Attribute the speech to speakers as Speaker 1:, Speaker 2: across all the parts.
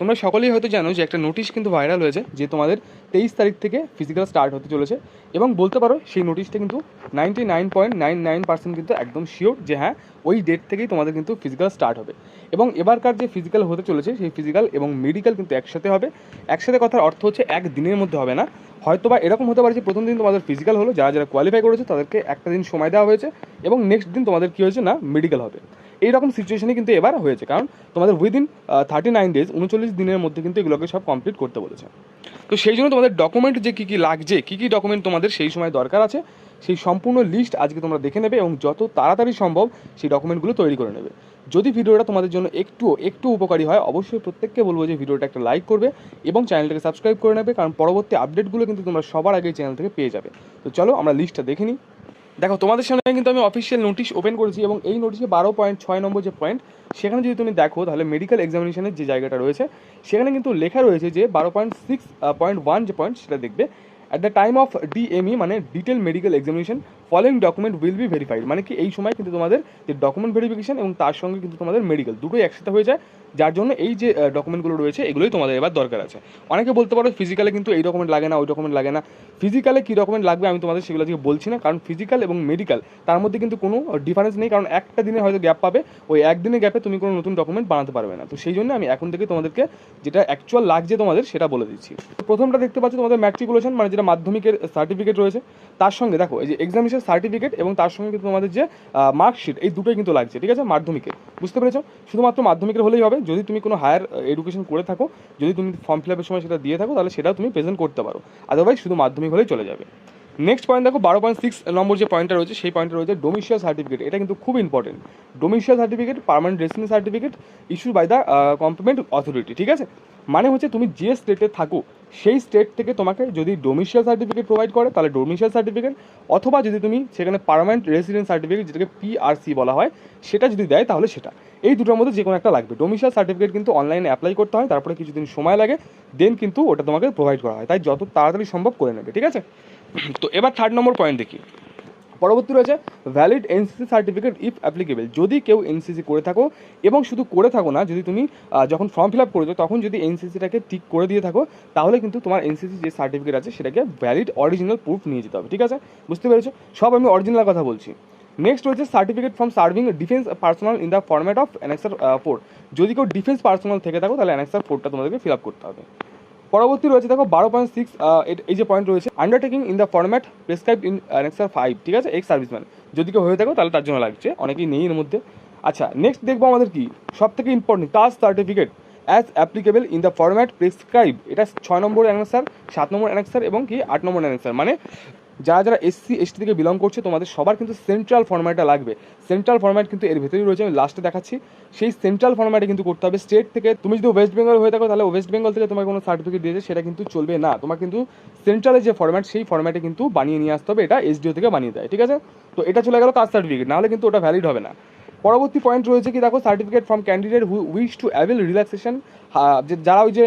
Speaker 1: তোমরা সকলেই হয়তো জানো যে একটা নোটিশ কিন্তু ভাইরাল হয়েছে যে তোমাদের তেইশ তারিখ থেকে ফিজিক্যাল স্টার্ট হতে চলেছে এবং বলতে পারো সেই নোটিশটা কিন্তু ninety nine point nine nine percent কিন্তু একদম শিওর যে হ্যাঁ ওই ডেট থেকেই তোমাদের কিন্তু ফিজিক্যাল স্টার্ট হবে। এবং এবারকার যে ফিজিক্যাল হতে চলেছে, সেই ফিজিক্যাল এবং মেডিকেল কিন্তু একসাথে হবে। একসাথে কথার অর্থ হচ্ছে এক দিনের মধ্যে হবে না। হয়তো বা এরকম হতে পারে যে প্রথম দিন তোমাদের ফিজিক্যাল হলো, যারা যারা কোয়ালিফাই করেছে তাদেরকে একটা দিন সময় দেওয়া হয়েছে এবং নেক্সট দিন তোমাদের কী হয়েছে না মেডিকেল হবে। এইরকম সিচুয়েশনে কিন্তু এবার হয়েছে। কারণ তোমাদের উইদিন থার্টি নাইন ডেজ উনচল্লিশ দিনের মধ্যে কিন্তু এগুলোকে সব কমপ্লিট করতে বলেছে। তো সেই জন্য তোমাদের ডকুমেন্ট যে কী কী লাগছে, কী কী ডকুমেন্ট তোমাদের সেই সময় দরকার আছে, সেই সম্পূর্ণ লিস্ট আজকে তোমরা দেখে নেবে এবং যত তাড়াতাড়ি সম্ভব সেই ডকুমেন্টগুলো তৈরি করে নেবে। যদি ভিডিওটা তোমাদের জন্য একটু একটু উপকারী হয়, অবশ্যই প্রত্যেককে বলব যে ভিডিওটা একটা লাইক করবে এবং চ্যানেলটাকে সাবস্ক্রাইব করে নেবে, কারণ পরবর্তী আপডেটগুলো কিন্তু তোমরা সবার আগে চ্যানেল থেকে পেয়ে যাবে। তো চলো আমরা লিস্টটা দেখে নিই। দেখো, তোমাদের সামনে কিন্তু আমি অফিসিয়াল নোটিশ ওপেন করেছি এবং এই নোটিশে বারো পয়েন্ট ছয় নম্বর যে পয়েন্ট সেখানে যদি তুমি দেখো, তাহলে মেডিকেল এক্সামিনেশনের যে জায়গাটা রয়েছে, সেখানে কিন্তু লেখা রয়েছে যে বারো পয়েন্ট সিক্স পয়েন্ট ওয়ান যে পয়েন্ট সেটা দেখবে। At the time of DME মানে detail medical examination following document will be verified মানে কি এই সময় কিন্তু তোমাদের যে ডকুমেন্ট ভেরিফিকেশন এবং তার সঙ্গে কিন্তু তোমাদের মেডিকেল দুটোই একসাথে হয়ে যায়, যার জন্য এই যে ডকুমেন্টগুলো রয়েছে, এগুলোই তোমাদের এবার দরকার আছে। অনেকে বলতে পারো ফিজিক্যালে কিন্তু এই ডকুমেন্ট লাগে না, ওই ডকুমেন্ট লাগে না। ফিজিক্যালে কী ডকুমেন্ট লাগবে আমি তোমাদের সেগুলো আজকে বলছি না, কারণ ফিজিক্যাল এবং মেডিকেল তার মধ্যে কিন্তু কোনো ডিফারেন্স নেই, কারণ একটা দিনে হয়তো গ্যাপ পাবে, ওই একদিনের গ্যাপে তুমি কোনো নতুন ডকুমেন্ট বানাতে পারবে না। তো সেই জন্য আমি এখন থেকে তোমাদেরকে যেটা অ্যাকচুয়াল লাগছে তোমাদের, সেটা বলে দিচ্ছি। প্রথমটা দেখতে পাচ্ছ তোমাদের ম্যাট্রিকুলেশন মানে যেটা মাধ্যমিকের সার্টিফিকেট রয়েছে, তার সঙ্গে দেখো, এই যে এক্সামিনেশন সার্টিফিকেট এবং তার সঙ্গে কিন্তু তোমাদের যে মার্কশিট এই দুটোই কিন্তু লাগছে, ঠিক আছে? মাধ্যমিকে, বুঝতে পেরেছ? শুধুমাত্র মাধ্যমিকের হলেই হবে, যদি তুমি কোনো হায়ার এডুকেশন করে থাকো, যদি তুমি ফর্ম ফিল আপের সময় সেটা দিয়ে থাকো, তাহলে সেটাও তুমি প্রেজেন্ট করতে পারো। আদারওয়াইজ শুধু মাধ্যমিক হলেই চলে যাবে। নেক্সট পয়েন্ট দেখো, বারো পয়েন্ট সিক্স নম্বর যে পয়েন্টটা রয়েছে, সেই পয়েন্টটা রয়েছে ডোমিশিয়াল সার্টিফিকেট এটা কিন্তু খুব important domicile certificate permanent residence certificate issue by the competent authority ঠিক আছে? মানে হচ্ছে তুমি যে স্টেটে থাকো সেই স্টেট থেকে তোমাকে যদি ডোমিশিয়াল সার্টিফিকেট প্রোভাইড করে, তাহলে ডোমিশিয়াল সার্টিফিকেট অথবা যদি তুমি সেখানে পারমানেন্ট রেসিডেন্ট সার্টিফিকেট যেটাকে পিআরসি বলা হয়, সেটা যদি দেয়, তাহলে সেটা। এই দুটোর মধ্যে যে কোনো একটা লাগবে। ডোমিশিয়াল সার্টিফিকেট কিন্তু অনলাইনে অ্যাপ্লাই করতে হয়, তারপরে কিছুদিন সময় লাগে দেন কিন্তু ওটা তোমাকে প্রোভাইড করা হয়। তাই যত তাড়াতাড়ি সম্ভব করে নেবে, ঠিক আছে? তো এবার থার্ড নম্বর পয়েন্ট দেখি। পরবর্তী রয়েছে valid NCC certificate if applicable যদি কেউ এনসিসি করে থাকো এবং শুধু করে থাকো না, যদি তুমি যখন ফর্ম ফিল আপ করেছ তখন যদি এনসিসিটাকে টিক করে দিয়ে থাকো, তাহলে কিন্তু তোমার এনসিসি যে সার্টিফিকেট আছে, সেটাকে ভ্যালিড অরিজিনাল প্রুফ নিয়ে যেতে হবে। ঠিক আছে? বুঝতে পেরেছ? সব আমি অরিজিনাল কথা বলছি। নেক্সট রয়েছে certificate from serving defence personal in the format of annexure four যদি কেউ ডিফেন্স পার্সোনাল থেকে থাকো, তাহলে অ্যানেক্সার ফোরটা তোমাদেরকে ফিল আপ করতে হবে। পরবর্তী রয়েছে দেখো বারো পয়েন্ট সিক্স এই যে পয়েন্ট রয়েছে undertaking in the format prescribe in annexure five ঠিক আছে? এক্স সার্ভিসম্যান যদি কেউ হয়ে থাকো, তাহলে তার জন্য লাগছে, অনেকেই নেই এর মধ্যে। আচ্ছা নেক্সট দেখব আমাদের কি? সব থেকে important caste certificate as applicable in the format prescribe এটা ছয় নম্বর অ্যানেক্সার সাত নম্বর অ্যানেক্সার এবং কি? আট নম্বর অ্যানেক্সার মানে যারা যারা এসসি এসটি থেকে বিলং করছে, তোমাদের সবার কিন্তু সেন্ট্রাল ফর্ম্যাটটা লাগবে। সেন্ট্রাল ফরম্যাট কিন্তু এর ভেতরেই রয়েছে, আমি লাস্টে দেখাচ্ছি। সেই সেন্ট্রাল ফরম্যাটে কিন্তু করতে হবে। স্টেট থেকে তুমি যদি ওয়েস্ট বেঙ্গল হয়ে থাকো, তাহলে ওয়েস্ট বেঙ্গল থেকে তোমার কোনো সার্টিফিকেট দিয়েছে, সেটা কিন্তু চলবে না। তোমার কিন্তু সেন্ট্রালের যে ফর্ম্যাট সেই ফর্ম্যাটে কিন্তু বানিয়ে নিয়ে আসতে হবে। এটা এসডিও থেকে বানিয়ে দেয়, ঠিক আছে? তো এটা চলে গেল কাস্ট সার্টিফিকেট নাহলে কিন্তু ওটা ভ্যালিড হবে না। পরবর্তী পয়েন্ট রয়েছে কি দেখো certificate from candidate who wish to avail relaxation যে যারা ওই যে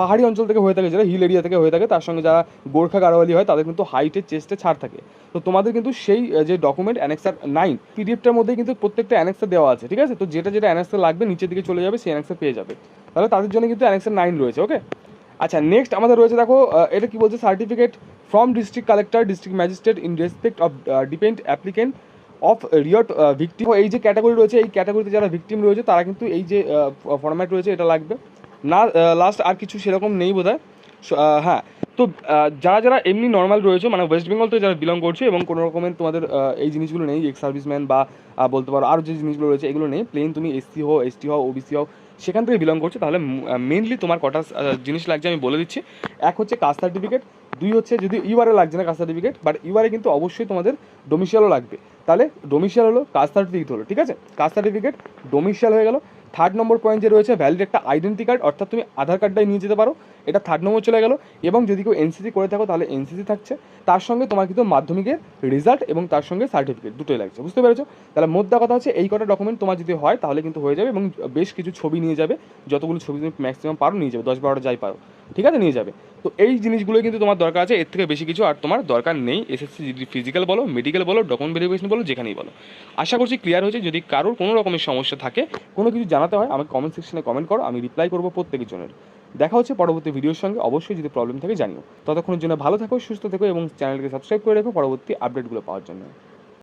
Speaker 1: পাহাড়ি অঞ্চল থেকে হয়ে থাকে, যারা হিল এরিয়া থেকে হয়ে থাকে, তার সঙ্গে যারা গোর্খা গাড়োয়ালি হয়, তাদের কিন্তু হাইটের চেস্টে ছাড় থাকে। তো তোমাদের কিন্তু সেই যে ডকুমেন্ট অ্যানেক্সার নাইন পিডিএফটার মধ্যেই কিন্তু প্রত্যেকটা অ্যানেক্সার দেওয়া আছে, ঠিক আছে? তো যেটা যেটা অ্যানেক্সার লাগবে, নিচের দিকে চলে যাবে, সেই অ্যানেক্সার পেয়ে যাবে। তাহলে তাদের জন্য কিন্তু অ্যানেক্সার নাইন রয়েছে ওকে আচ্ছা নেক্সট আমাদের রয়েছে দেখো এটা কি বলছে? Certificate from district collector district magistrate in respect of depend applicant of riot victim এই যে ক্যাটাগরি রয়েছে, এই ক্যাটাগরিতে যারা ভিকটিম রয়েছে, তারা কিন্তু এই যে ফরম্যাট রয়েছে, এটা লাগবে। না লাস্ট আর কিছু সেরকম নেই বোধ হ্যাঁ তো যারা যারা এমনি নর্মাল রয়েছে মানে ওয়েস্ট বেঙ্গল থেকে যারা বিলং করছে এবং কোনো রকমের তোমাদের এই জিনিসগুলো নেই এক্স সার্ভিসম্যান বা বলতে পারো আরও যে জিনিসগুলো রয়েছে, এগুলো নেই। প্লেন তুমি এসসি হও এসটি হও ওবিসি হও, সেখান থেকে বিলং করছ। তাহলে মেনলি তোমার কটা জিনিস লাগছে, আমি বলে দিচ্ছি। এক হচ্ছে কাস্ট সার্টিফিকেট দুই হচ্ছে যদি ইউআরএ লাগছে না কাস্ট সার্টিফিকেট বাট ইউআরএ কিন্তু অবশ্যই তোমাদের ডোমিশিয়ালও লাগবে। তাহলে ডোমিশিয়াল হলো কাস্ট সার্টিফিকেট হলো, ঠিক আছে? কাস্ট সার্টিফিকেট ডোমিশিয়াল হয়ে গেল। থার্ড নম্বর পয়েন্ট যে রয়েছে ভ্যালিড একটা আইডেন্টি কার্ড অর্থাৎ তুমি আধার কার্ডটাই নিয়ে যেতে পারো। এটা থার্ড নম্বর চলে গেল এবং যদি কেউ এনসিসি করে থাকো, তাহলে এনসিসি থাকছে। তার সঙ্গে তোমার কিন্তু মাধ্যমিকের রেজাল্ট এবং তার সঙ্গে সার্টিফিকেট দুটোই লাগছে, বুঝতে পেরেছ? তাহলে মোদ্দা কথা হচ্ছে, এই কটা ডকুমেন্ট তোমার যদি হয়, তাহলে কিন্তু হয়ে যাবে এবং বেশ কিছু ছবি নিয়ে যাবে। যতগুলো ছবি তুমি ম্যাক্সিমাম পারো, নিয়ে যাবে, দশ বারোটা যাই পারো, ঠিক আছে? নিয়ে যাবে। তো এই জিনিসগুলো কিন্তু তোমার দরকার আছে, এর থেকে বেশি কিছু আর তোমার দরকার নেই। এসএসসি ফিজিক্যাল বলো মেডিকেল বলো ডকুমেন্ট ভেরিফিকেশন বলো, যেখানেই বলো। আশা করছি ক্লিয়ার হয়েছে। যদি কারোর কোনো রকমের সমস্যা থাকে, কোনো কিছু জানাতে হয়, আমাকে কমেন্ট সেকশনে কমেন্ট করো, আমি রিপ্লাই করব প্রত্যেকের জনের। দেখা হচ্ছে পরবর্তী ভিডিওর সঙ্গে। অবশ্যই যদি প্রবলেম থাকে, জানিও। ততক্ষণের জন্য ভালো থাকো, সুস্থ থেকো এবং চ্যানেলকে সাবস্ক্রাইব করে রেখো পরবর্তী আপডেটগুলো পাওয়ার জন্য।